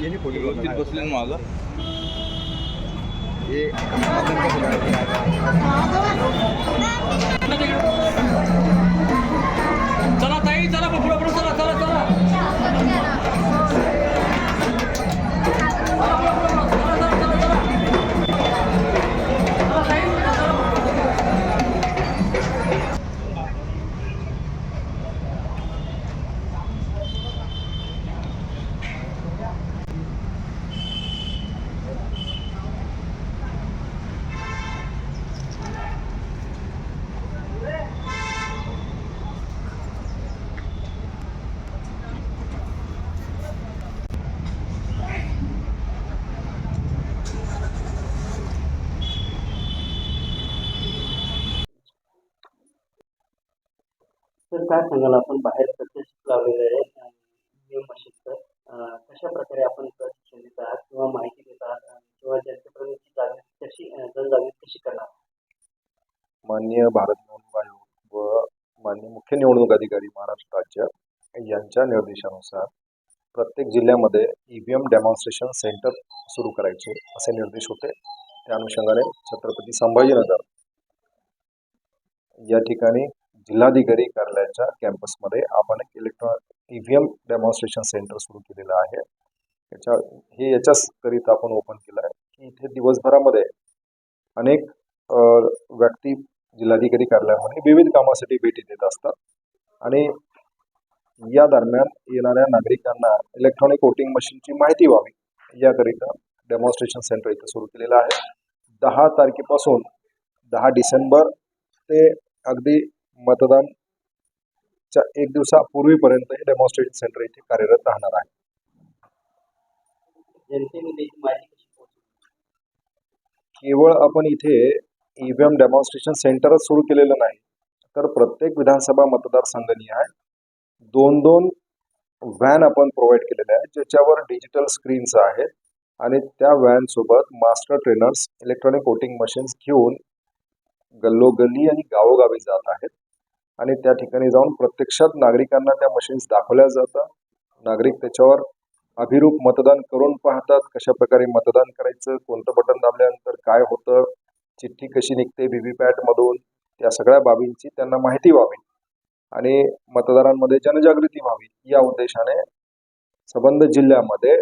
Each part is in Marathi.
ये नहीं फोटो व्यवस्थित बसले ना मागं ये काय सांगाल? आपण बाहेर प्रत्यक्ष लावलेले आहे. नियम मशीनचं कशा प्रकारे आपण प्रशिक्षण देत आहात किंवा माहिती देत आहात किंवा जनतेपर्यंत जागृती कशी जनजागृती कशी करणार? माननीय भारत निवडणूक आयोग व माननीय मुख्य निवडणूक अधिकारी महाराष्ट्र राज्य यांच्या निर्देशानुसार प्रत्येक जिल्ह्यामध्ये E V M demonstration centre सुरू करायचे असे निर्देश होते. त्या अनुषंगाने छत्रपती संभाजीनगर या ठिकाणी जिल्हाधिकारी कार्यालयाच्या कॅम्पसमध्ये आपण एक electronic E V M demonstration centre सुरू केलेलं आहे. याच्या हे याच्याचकरिता आपण ओपन केलं आहे. की इथे दिवसभरामध्ये अनेक व्यक्ती जिल्हाधिकारी कार्यालयामध्ये विविध कामासाठी भेटी देत असतात. आणि या दरम्यान येणाऱ्या नागरिकांना इलेक्ट्रॉनिक वोटिंग मशीनची माहिती व्हावी याकरिता डेमॉन्स्ट्रेशन सेंटर इथं सुरू केलेलं आहे. दहा तारखेपासून दहा डिसेंबर ते अगदी मतदानच्या एक दिवसापूर्वीपर्यंत हे डेमॉन्स्ट्रेशन सेंटर इथे कार्यरत राहणार आहे. केवळ आपण इथे ई व्ही एम डेमॉन्स्ट्रेशन सेंटरच सुरू केलेलं नाही तर प्रत्येक विधानसभा मतदारसंघनिहाय दोन दोन व्हॅन आपण प्रोव्हाइड केलेल्या आहेत ज्याच्यावर डिजिटल स्क्रीन्स आहेत आणि त्या व्हॅनसोबत master trainers electronic voting machines घेऊन गल्लोगल्ली आणि गावोगावी जात आहेत. आणि त्या ठिकाणी जाऊन प्रत्यक्षात नागरिकांना त्या मशीन्स दाखवल्या जातात. नागरिक त्याच्यावर अभिरूप मतदान करून पाहतात कशा प्रकारे मतदान करायचं कोणतं बटन दाबल्यानंतर काय होतं चिठ्ठी कशी निघते व्ही व्ही पॅटमधून त्या सगळ्या बाबींची त्यांना माहिती व्हावी. आणि मतदारांमध्ये जनजागृती व्हावी या उद्देशाने संबंध जिल्ह्यामध्ये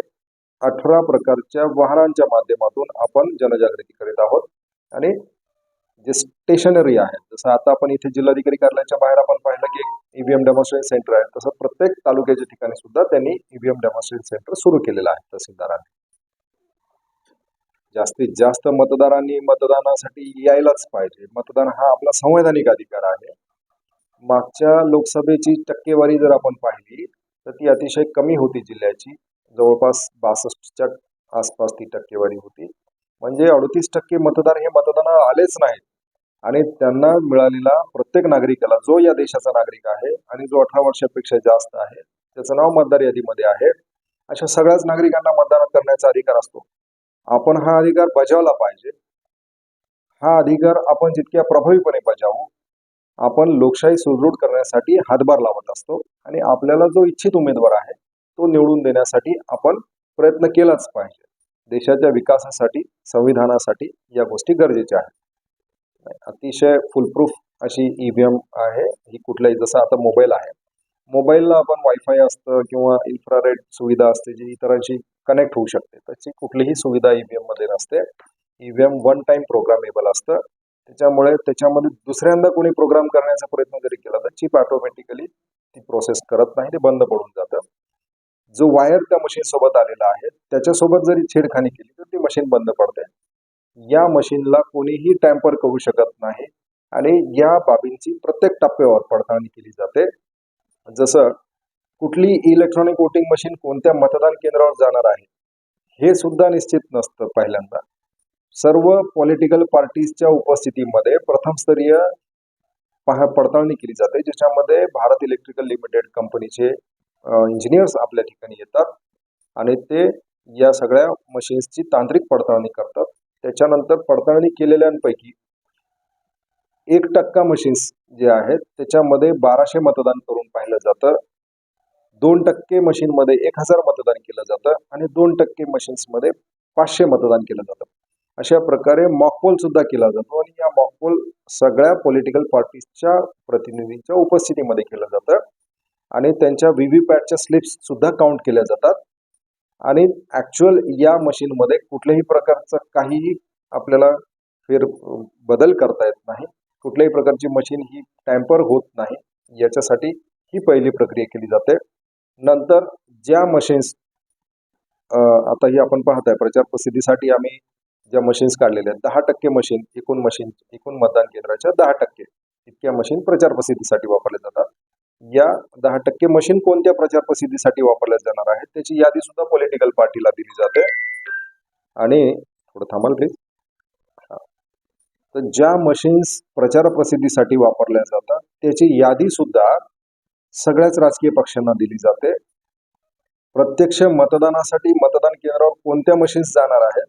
अठरा प्रकारच्या वाहनांच्या माध्यमातून आपण जनजागृती करीत आहोत. आणि जे स्टेशनरी आहे. जसं आता आपण इथे जिल्हाधिकारी कार्यालयाच्या बाहेर आपण पाहिलं की एक ईव्हीएम डेमॉन्स्ट्रेशन सेंटर आहे. तसं प्रत्येक तालुक्याच्या ठिकाणी सुद्धा त्यांनी ईव्हीएम डेमॉन्स्ट्रेशन सेंटर सुरू केलेलं आहे तहसीलदारांनी. जास्तीत जास्त मतदारांनी मतदानासाठी यायलाच पाहिजे. मतदान हा आपला संवैधानिक अधिकार आहे. मागच्या लोकसभेची टक्केवारी जर आपण पाहिली तर ती अतिशय कमी होती जिल्ह्याची. जवळपास बासष्टच्या आसपास ती टक्केवारी होती. म्हणजे अडतीस टक्के मतदार हे मतदानाला आलेच नाहीत. आणि त्यांना मिळालेला प्रत्येक नागरिकाला जो या देशाचा नागरिक आहे आणि जो अठरा वर्षापेक्षा जास्त आहे त्याचं नाव मतदार यादीमध्ये आहे. अशा सगळ्याच नागरिकांना मतदान करण्याचा अधिकार असतो. आपण हा अधिकार बजावला पाहिजे. हा अधिकार आपण जितक्या प्रभावीपणे बजावू आपण लोकशाही सुदृढ करण्यासाठी हातभार लावत असतो आणि आपल्याला जो इच्छित उमेदवार आहे तो निवडून देण्यासाठी आपण प्रयत्न केलाच पाहिजे. देशाच्या विकासासाठी संविधानासाठी या गोष्टी गरजेच्या आहेत. अतिशय फुलप्रूफ अशी ई व्ही एम आहे. ही कुठल्याही जसं आता मोबाईल आहे. मोबाईलला आपण वायफाय असतं किंवा इन्फ्रारेड सुविधा असते जी इतरांशी कनेक्ट होऊ शकते. त्याची कुठलीही सुविधा ई व्ही एममध्ये नसते. E V M one time programmable असतं. त्याच्यामुळे त्याच्यामध्ये दुसऱ्यांदा कोणी प्रोग्राम करण्याचा प्रयत्न जरी केला तर चिप ऑटोमॅटिकली ती प्रोसेस करत नाही. ते बंद पडून जातं. जो वायर त्या मशीन सोबत आलेला आहे त्याच्यासोबत जरी छेडखानी केली तर ती मशीन बंद पडते. या मशीनला कोणीही टॅम्पर करू शकत नाही आणि या बाबींची प्रत्येक टप्प्यावर पडताळणी केली जाते. जसं कुठली इलेक्ट्रॉनिक वोटिंग मशीन कोणत्या मतदान केंद्रावर जाणार आहे हे सुद्धा निश्चित नसतं पहिल्यांदा. सर्व पॉलिटिकल पार्टीजच्या उपस्थितीमध्ये प्रथमस्तरीय पहा पडताळणी केली जाते ज्याच्यामध्ये भारत इलेक्ट्रिकल लिमिटेड कंपनीचे इंजिनियर्स आपल्या ठिकाणी येतात आणि ते या सगळ्या मशीन्सची तांत्रिक पडताळणी करतात. त्याच्यानंतर पडताळणी केलेल्यांपैकी एक टक्का मशीन्स जे आहेत त्याच्यामध्ये बाराशे मतदान करून पाहिलं जातं. दोन टक्के मशीनमध्ये एक हजार मतदान केलं जातं आणि दोन टक्के मशीन्समध्ये पाचशे मतदान केलं जातं. अशा प्रकारे मॉकपोल सुद्धा केला जातो आणि या मॉकपोल सगळ्या पॉलिटिकल पार्टीजच्या प्रतिनिधींच्या उपस्थितीमध्ये केलं जातं. आणि त्यांच्या व्ही व्ही पॅटच्या स्लिप्स सुद्धा काउंट केल्या जातात. आणि ॲक्च्युअल या मशीनमध्ये कुठल्याही प्रकारचं काहीही आपल्याला फेर बदल करता येत नाही. कुठल्याही प्रकारची मशीन ही टॅम्पर होत नाही. याच्यासाठी ही पहिली प्रक्रिया केली जाते. नंतर ज्या मशीन्स आता ही आपण पाहत आहे प्रचार प्रसिद्धीसाठी आम्ही ज्या मशीन्स काढलेल्या आहेत दहा टक्के मशीन एकूण मशीन एकूण मतदान केंद्राच्या दहा टक्के इतक्या मशीन प्रचार प्रसिद्धीसाठी वापरल्या जातात. या दहा टक्के मशीन कोणत्या प्रचार प्रसिद्धीसाठी वापरल्या जाणार आहेत त्याची यादी सुद्धा पॉलिटिकल पार्टीला दिली जाते. आणि थोडं थांबाल प्लीज तर ज्या मशीन्स प्रचार प्रसिद्धीसाठी वापरल्या जातात त्याची यादी सुद्धा सगळ्याच राजकीय पक्षांना दिली जाते. प्रत्यक्ष मतदानासाठी मतदान केंद्रावर कोणत्या मशीन्स जाणार आहेत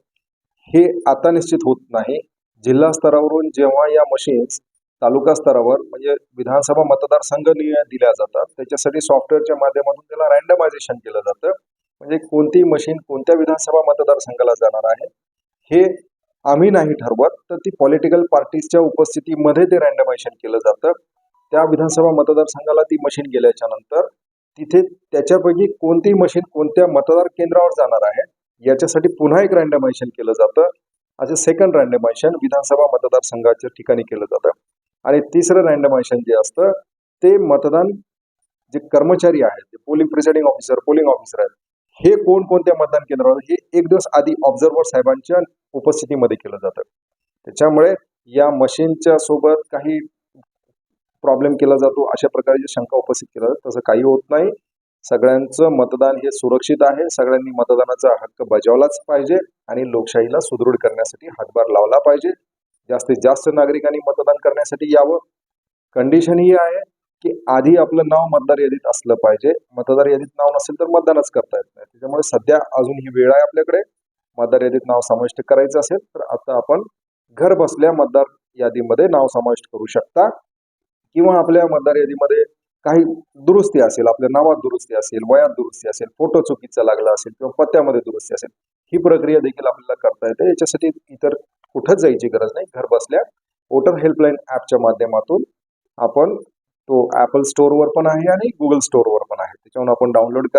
हे आता निश्चित होत नाही. जिल्हा स्तरावरून जेव्हा या मशीन्स तालुका स्तरावर म्हणजे विधानसभा मतदारसंघ दिल्या जातात. त्याच्यासाठी सॉफ्टवेअरच्या माध्यमातून त्याला रँडमायझेशन केलं जातं. म्हणजे कोणती मशीन कोणत्या विधानसभा मतदारसंघाला जाणार आहे हे आम्ही नाही ठरवत. तर ती पॉलिटिकल पार्टीजच्या उपस्थितीमध्ये ते रँडमायझेशन केलं जातं. त्या विधानसभा मतदारसंघाला ती मशीन गेल्याच्यानंतर तिथे त्याच्यापैकी कोणती मशीन कोणत्या मतदार केंद्रावर जाणार आहे याच्यासाठी पुन्हा एक रँडमायझेशन केलं जातं. असं सेकंड रँडमायझेशन विधानसभा मतदारसंघाच्या ठिकाणी केलं जातं. आणि तिसरं रँडमायझेशन जे असतं ते मतदान जे कर्मचारी आहेत जे polling presiding officer polling officer आहेत हे कोण कोणत्या मतदान केंद्रावर हे एक दिवस आधी ऑब्झर्वर साहेबांच्या उपस्थितीमध्ये केलं जातं. त्याच्यामुळे या मशीनच्या सोबत काही प्रॉब्लेम केला जातो अशा प्रकारची शंका उपस्थित केला जातो तसं काही होत नाही. सगळ्यांचं मतदान हे सुरक्षित आहे सगळ्यांनी मतदानाचा हक्क बजावलाच पाहिजे आणि लोकशाहीला सुदृढ करण्यासाठी हातभार लावला पाहिजे. जास्तीत जास्त नागरिकांनी मतदान करण्यासाठी यावं. कंडिशन ही आहे की आधी आपलं नाव मतदार यादीत असलं पाहिजे. मतदार यादीत नाव नसेल तर मतदानच करता येत नाही. त्याच्यामुळे सध्या अजून ही वेळ आहे आपल्याकडे. मतदार यादीत नाव समाविष्ट करायचं असेल तर आता आपण घर बसल्या मतदार यादीमध्ये नाव समाविष्ट करू शकता. किंवा आपल्या मतदार यादीमध्ये काही दुरुस्ती असेल आपल्या नावात दुरुस्ती असेल वयात दुरुस्ती असेल फोटो चुकीचा लागला असेल किंवा पत्त्यामध्ये दुरुस्ती असेल ही प्रक्रिया देखील आपल्याला करता येते. याच्यासाठी इतर कुठंच जायची गरज नाही. घर बसल्या वोटर हेल्पलाईन ॲपच्या माध्यमातून आपण तो ॲपल स्टोअरवर पण आहे आणि गुगल स्टोअरवर पण आहे. त्याच्यावरून आपण डाउनलोड करा